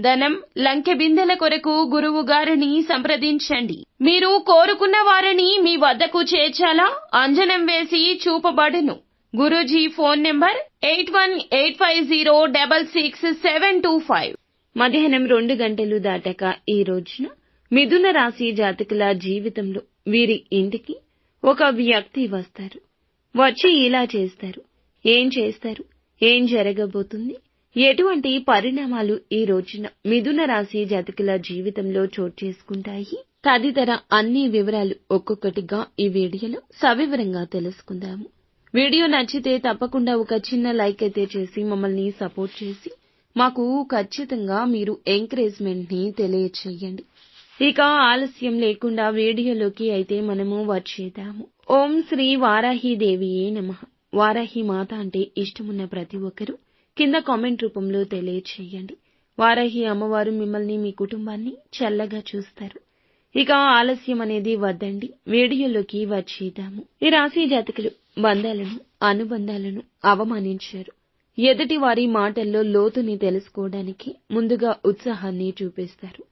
ధనం లంకె బిందెల కొరకు గురువు గారిని సంప్రదించండి. మీరు కోరుకున్న వారిని మీ వద్దకు చేర్చాలా? అంజనం వేసి చూపబడును. Guruji phone number eight one eight five zero double six seven two five. మధ్యాహ్నం రెండు గంటలు దాటాక ఈ రోజున మిథున రాశి జాతకుల జీవితంలో వీరి ఇంటికి ఒక వ్యక్తి వస్తారు. వచ్చి ఇలా చేస్తారు. ఏం చేస్తారు? ఏం జరగబోతుంది? ఎటువంటి పరిణామాలు ఈ రోజున మిథున రాశి జాతకుల జీవితంలో చోటు చేసుకుంటాయి? తదితర అన్ని వివరాలు ఒక్కొక్కటిగా ఈ వీడియోలో సవివరంగా తెలుసుకుందాము. వీడియో నచ్చితే తప్పకుండా ఒక చిన్న లైక్ అయితే చేసి మమ్మల్ని సపోర్ట్ చేసి మాకు ఖచ్చితంగా మీరు ఎంకరేజ్మెంట్ని తెలియచేయండి. ఇక ఆలస్యం లేకుండా వీడియోలోకి అయితే మనము వచ్చేద్దాము. ఓం శ్రీ వారాహి దేవియే నమ. వారాహి మాత అంటే ఇష్టమున్న ప్రతి ఒక్కరూ కింద కామెంట్ రూపంలో తెలియచేయండి. వారాహి అమ్మవారు మిమ్మల్ని మీ కుటుంబాన్ని చల్లగా చూస్తారు. ఇక ఆలస్యం అనేది వద్దండి. వీడియోలోకి వచ్చేద్దాము. ఈ రాశి జాతకులు బంధాలను అనుబంధాలను అవమానించారు. ఎదుటి వారి మాటల్లో లోతుని తెలుసుకోవడానికి ముందుగా ఉత్సాహాన్ని చూపిస్తారు.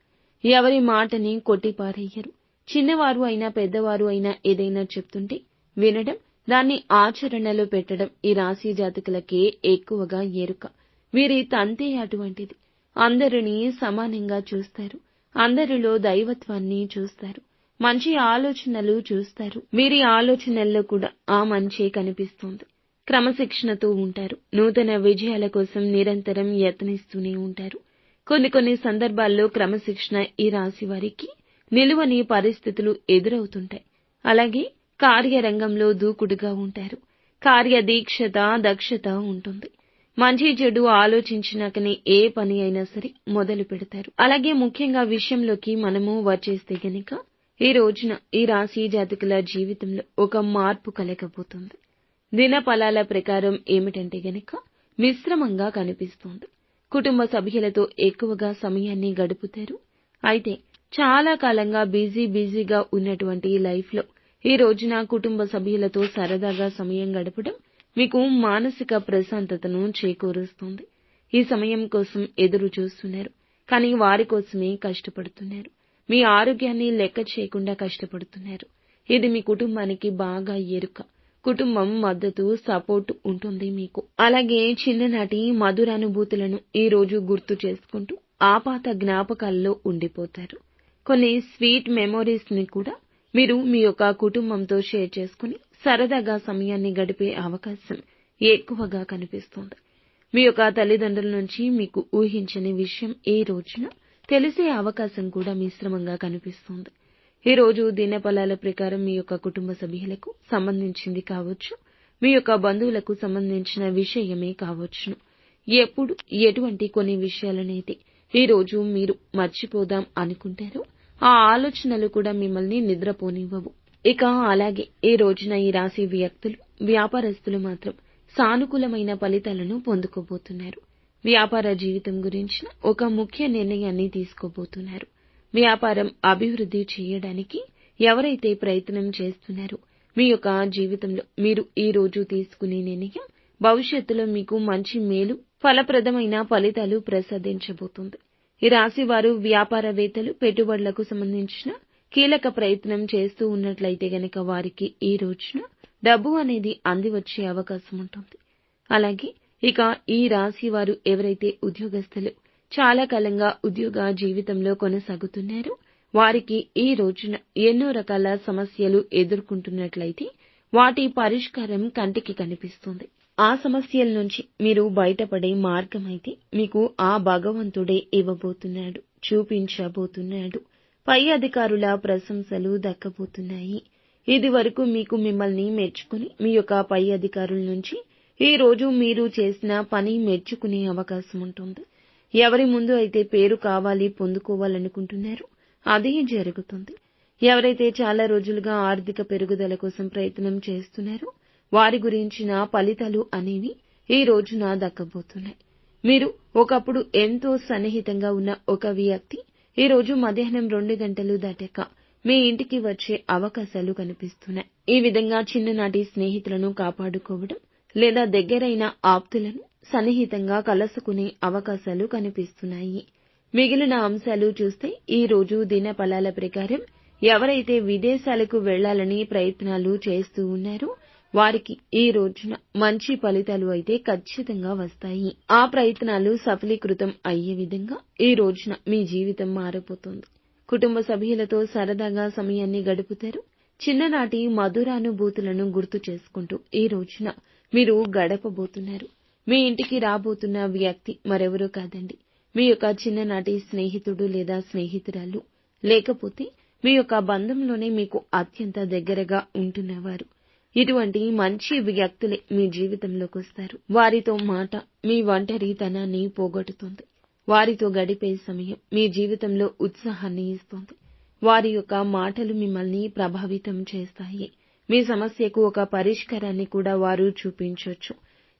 ఎవరి మాటని కొట్టిపారేయరు. చిన్నవారు అయినా పెద్దవారు అయినా ఏదైనా చెప్తుంటే వినడం దాన్ని ఆచరణలో పెట్టడం ఈ రాశి జాతకులకే ఎక్కువగా ఎరుక. వీరి తంతే అటువంటిది. అందరినీ సమానంగా చూస్తారు. అందరిలో దైవత్వాన్ని చూస్తారు. మంచి ఆలోచనలు చూస్తారు. వీరి ఆలోచనల్లో కూడా ఆ మంచే కనిపిస్తుంది. క్రమశిక్షణతో ఉంటారు. నూతన విజయాల కోసం నిరంతరం యత్నిస్తూనే ఉంటారు. కొన్ని కొన్ని సందర్భాల్లో క్రమశిక్షణ ఈ రాశి వారికి నిలువని పరిస్థితులు ఎదురవుతుంటాయి. అలాగే కార్యరంగంలో దూకుడుగా ఉంటారు. కార్యదీక్షత దక్షత ఉంటుంది. మంచి చెడు ఆలోచించినాకనే ఏ పని అయినా సరే మొదలు పెడతారు. అలాగే ముఖ్యంగా విషయంలోకి మనము వచ్చేస్తే గనక ఈ రోజున ఈ రాశి జాతకుల జీవితంలో ఒక మార్పు కలగబోతుంది. దినఫలాల ప్రకారం ఏమిటంటే గనక మిశ్రమంగా కనిపిస్తుంది. కుటుంబ సభ్యులతో ఎక్కువగా సమయాన్ని గడుపుతారు. అయితే చాలా కాలంగా బిజీ బిజీగా ఉన్నటువంటి లైఫ్లో ఈ రోజున కుటుంబ సభ్యులతో సరదాగా సమయం గడపడం మీకు మానసిక ప్రశాంతతను చేకూరుస్తుంది. ఈ సమయం కోసం ఎదురు చూస్తున్నారు కానీ వారి కోసమే కష్టపడుతున్నారు. మీ ఆరోగ్యాన్ని లెక్క చేయకుండా కష్టపడుతున్నారు. ఇది మీ కుటుంబానికి బాగా ఎరుక. కుటుంబం మద్దతు సపోర్ట్ ఉంటుంది మీకు. అలాగే చిన్ననాటి మధురానుభూతులను ఈ రోజు గుర్తు చేసుకుంటూ ఆపాత జ్ఞాపకాల్లో ఉండిపోతారు. కొన్ని స్వీట్ మెమోరీస్ని కూడా మీరు మీ యొక్క కుటుంబంతో షేర్ చేసుకుని సరదాగా సమయాన్ని గడిపే అవకాశం ఎక్కువగా కనిపిస్తుంది. మీ యొక్క తల్లిదండ్రుల నుంచి మీకు ఊహించని విషయం ఏ రోజున తెలిసే అవకాశం కూడా మిశ్రమంగా కనిపిస్తుంది. ఈ రోజు దినఫలాల ప్రకారం మీ యొక్క కుటుంబ సభ్యులకు సంబంధించింది కావచ్చు మీ యొక్క బంధువులకు సంబంధించిన విషయమే కావచ్చును ఎప్పుడు ఎటువంటి కొన్ని విషయాలనైతే ఈ రోజు మీరు మర్చిపోదాం అనుకుంటారో ఆ ఆలోచనలు కూడా మిమ్మల్ని నిద్రపోనివ్వవు. ఇక అలాగే ఈ రోజున ఈ రాశి వ్యక్తులు వ్యాపారస్తులు మాత్రం సానుకూలమైన ఫలితాలను పొందుకోబోతున్నారు. వ్యాపార జీవితం గురించిన ఒక ముఖ్య నిర్ణయాన్ని తీసుకోబోతున్నారు. వ్యాపారం అభివృద్ధి చేయడానికి ఎవరైతే ప్రయత్నం చేస్తున్నారో మీ యొక్క జీవితంలో మీరు ఈ రోజు తీసుకునే నిర్ణయం భవిష్యత్తులో మీకు మంచి మేలు ఫలప్రదమైన ఫలితాలు ప్రసాదించబోతుంది. ఈ రాశి వారు వ్యాపారవేత్తలు పెట్టుబడులకు సంబంధించిన కీలక ప్రయత్నం చేస్తూ ఉన్నట్లయితే గనక వారికి ఈ రోజున డబ్బు అనేది అంది వచ్చే అవకాశం ఉంటుంది. అలాగే ఇక ఈ రాశి వారు ఎవరైతే ఉద్యోగస్తులు చాలా కాలంగా ఉద్యోగ జీవితంలో కొనసాగుతున్నారో వారికి ఈ రోజున ఎన్నో రకాల సమస్యలు ఎదుర్కొంటున్నట్లయితే వాటి పరిష్కారం కంటికి కనిపిస్తుంది. ఆ సమస్యల నుంచి మీరు బయటపడే మార్గమైతే మీకు ఆ భగవంతుడే ఇవ్వబోతున్నాడు చూపించబోతున్నాడు. పై అధికారుల ప్రశంసలు దక్కబోతున్నాయి. ఇది వరకు మీకు మిమ్మల్ని మెచ్చుకుని మీ యొక్క పై అధికారుల నుంచి ఈ రోజు మీరు చేసిన పని మెచ్చుకునే అవకాశం ఉంటుంది. ఎవరి ముందు అయితే పేరు కావాలి పొందుకోవాలనుకుంటున్నారో అదే జరుగుతుంది. ఎవరైతే చాలా రోజులుగా ఆర్థిక పెరుగుదల కోసం ప్రయత్నం చేస్తున్నారో వారి గురించిన ఫలితాలు అనేవి ఈ రోజున దక్కబోతున్నాయి. మీరు ఒకప్పుడు ఎంతో సన్నిహితంగా ఉన్న ఒక వ్యక్తి ఈ రోజు మధ్యాహ్నం రెండు గంటలు దాటాక మీ ఇంటికి వచ్చే అవకాశాలు కనిపిస్తున్నాయి. ఈ విధంగా చిన్ననాటి స్నేహితులను కాపాడుకోవడం లేదా దగ్గరైన ఆప్తులను సన్నిహితంగా కలుసుకునే అవకాశాలు కనిపిస్తున్నాయి. మిగిలిన అంశాలు చూస్తే ఈ రోజు దినఫలాల ప్రకారం ఎవరైతే విదేశాలకు వెళ్ళాలని ప్రయత్నాలు చేస్తూ ఉన్నారో వారికి ఈ రోజున మంచి ఫలితాలు అయితే ఖచ్చితంగా వస్తాయి. ఆ ప్రయత్నాలు సఫలీకృతం అయ్యే విధంగా ఈ రోజున మీ జీవితం మారిపోతుంది. కుటుంబ సభ్యులతో సరదాగా సమయాన్ని గడుపుతారు. చిన్ననాటి మధురానుభూతులను గుర్తు చేసుకుంటూ ఈ రోజున మీరు గడపబోతున్నారు. మీ ఇంటికి రాబోతున్న వ్యక్తి మరెవరూ కాదండి. మీ యొక్క చిన్ననాటి స్నేహితుడు లేదా స్నేహితురాలు. లేకపోతే మీ యొక్క బంధంలోనే మీకు అత్యంత దగ్గరగా ఉంటున్నవారు. ఇటువంటి మంచి వ్యక్తులే మీ జీవితంలోకి వస్తారు. వారితో మాట మీ ఒంటరితనాన్ని పోగొట్టుతుంది. వారితో గడిపే సమయం మీ జీవితంలో ఉత్సాహాన్ని ఇస్తుంది. వారి యొక్క మాటలు మిమ్మల్ని ప్రభావితం చేస్తాయి. మీ సమస్యకు ఒక పరిష్కారాన్ని కూడా వారు చూపించొచ్చు.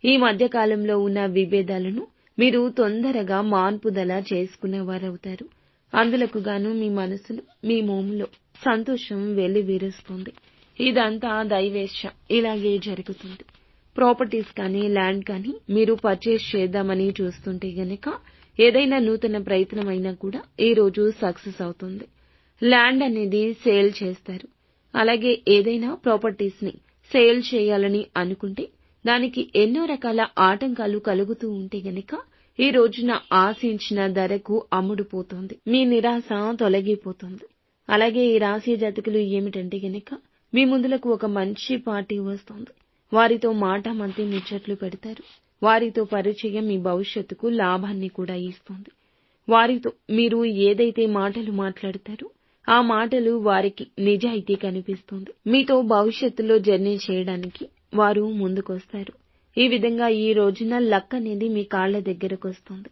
ఈ మధ్యకాలంలో ఉన్న విభేదాలను మీరు తొందరగా మార్పుదల చేసుకునేవారవుతారు. అందులకు గాను మీ మనసులో మీ మోములో సంతోషం వెల్లివిరుస్తుంది. ఇదంతా దైవేచ్ఛ ఇలాగే జరుగుతుంది. ప్రాపర్టీస్ కానీ ల్యాండ్ కానీ మీరు పర్చేస్ చేద్దామని చూస్తుంటే గనక ఏదైనా నూతన ప్రయత్నం అయినా కూడా ఈ రోజు సక్సెస్ అవుతుంది. ల్యాండ్ అనేది సేల్ చేస్తారు. అలాగే ఏదైనా ప్రాపర్టీస్ని సేల్ చేయాలని అనుకుంటే దానికి ఎన్నో రకాల ఆటంకాలు కలుగుతూ ఉంటే గనక ఈ రోజున ఆశించిన ధరకు అమ్ముడుపోతుంది. మీ నిరాశ తొలగిపోతుంది. అలాగే ఈ రాశి జాతకులు ఏమిటంటే గనక మీ ముందులకు ఒక మంచి పార్టీ వస్తుంది. వారితో మాట మంతి ముచ్చట్లు పెడతారు. వారితో పరిచయం మీ భవిష్యత్తుకు లాభాన్ని కూడా ఇస్తుంది. వారితో మీరు ఏదైతే మాటలు మాట్లాడతారో ఆ మాటలు వారికి నిజాయితీ కనిపిస్తుంది. మీతో భవిష్యత్తులో జర్నీ చేయడానికి వారు ముందుకొస్తారు. ఈ విధంగా ఈ రోజున లక్ అనేది మీ కాళ్ళ దగ్గరకు వస్తుంది.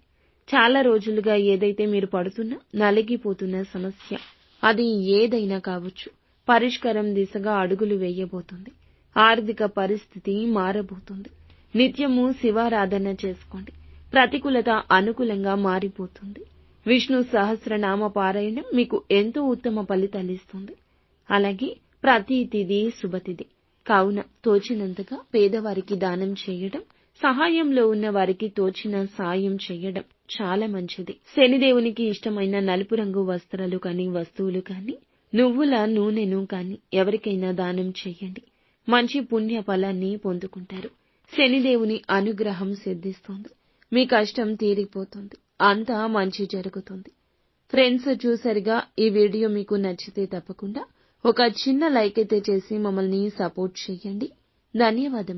చాలా రోజులుగా ఏదైతే మీరు పడుతున్న నలిగిపోతున్న సమస్య అది ఏదైనా కావచ్చు. పరిష్కారం దిశగా అడుగులు వేయబోతుంది. ఆర్థిక పరిస్థితి మారబోతుంది. నిత్యము శివారాధన చేసుకోండి. ప్రతికూలత అనుకూలంగా మారిపోతుంది. విష్ణు సహస్రనామ పారాయణం మీకు ఎంతో ఉత్తమ ఫలితాలిస్తుంది అలాగే ప్రతి తిది శుభతిది కావున తోచినంతగా పేదవారికి దానం చేయడం సహాయంలో ఉన్న వారికి తోచిన సాయం చేయడం చాలా మంచిది. శనిదేవునికి ఇష్టమైన నలుపు రంగు వస్త్రాలు కానీ వస్తువులు కానీ నువ్వుల నూనెను కానీ ఎవరికైనా దానం చేయండి మంచి పుణ్య ఫలాన్ని పొందుకుంటారు. శనిదేవుని అనుగ్రహం సిద్ధిస్తుంది. మీ కష్టం తీరిపోతుంది. అంతా మంచి జరుగుతుంది. ఫ్రెండ్స్ చూసారుగా ఈ వీడియో మీకు నచ్చితే తప్పకుండా ఒక చిన్న లైక్ అయితే చేసి మమ్మల్ని సపోర్ట్ చేయండి ధన్యవాదములు.